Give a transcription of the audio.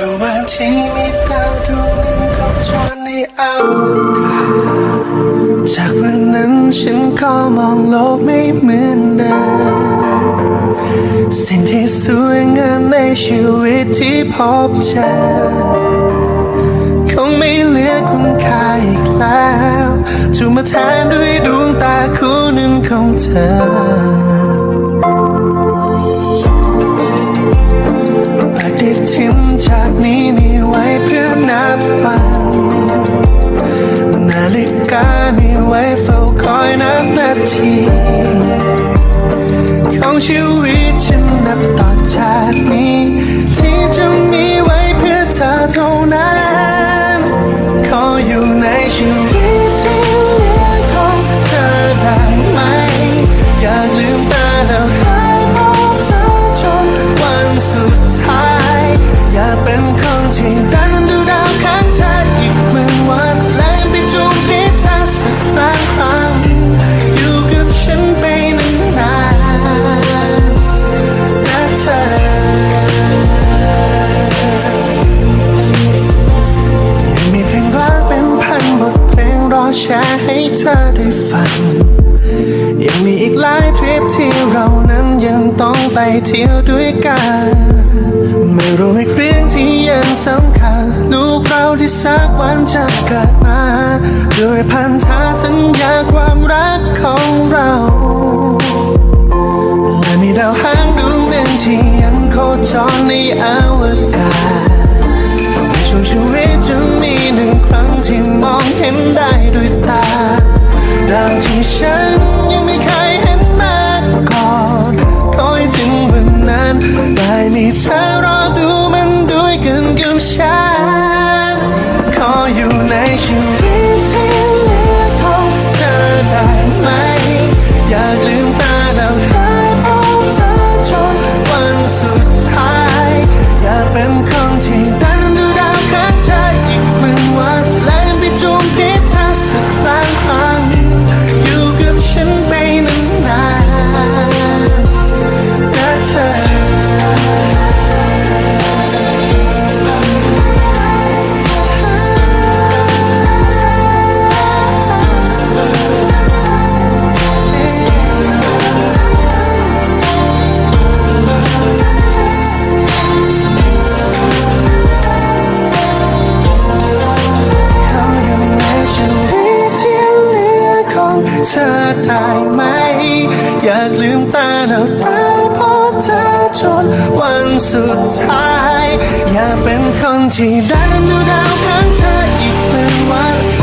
ระหว่างที่มีดาวดวงหนึ่งก็จรในอวกาศจากวันนั้นฉันก็มองโลกไม่เหมือนเดิมสิ่งที่สวยงามในชีวิตที่พบเจอคงไม่เหลือคุณค่าอีกแล้วถูกมาแทนด้วยดวงตาคู่หนึ่งของเธอ นาทีของชีวิตฉันนับต่อจากนี้ ที่จะมีไว้เพื่อเธอเท่านั้น ที่เรานั้นยังต้องไปเที่ยวด้วยกันไม่รู้อีกเรื่องที่ยังสำคัญ ลูกเราที่สักวันจะเกิดมาด้วยพันธสัญญาความรักของเราและมีดาวหางดวงหนึ่งที่ยังโคจรในอวกาศในช่วงชีวิตจะมีหนึ่งครั้งที่มองเห็นได้ด้วยตาดาวที่ฉันยังไม่เคย ที่เธอรอดูมันด้วยกันกับฉัน ขออยู่ในชีวิตที่ เธอได้ไหม อยากลืมตาแล้วตาพบเธอจนวันสุดท้าย อยากเป็นคนที่ได้ดูดาวข้างเธออีกเป็นวัน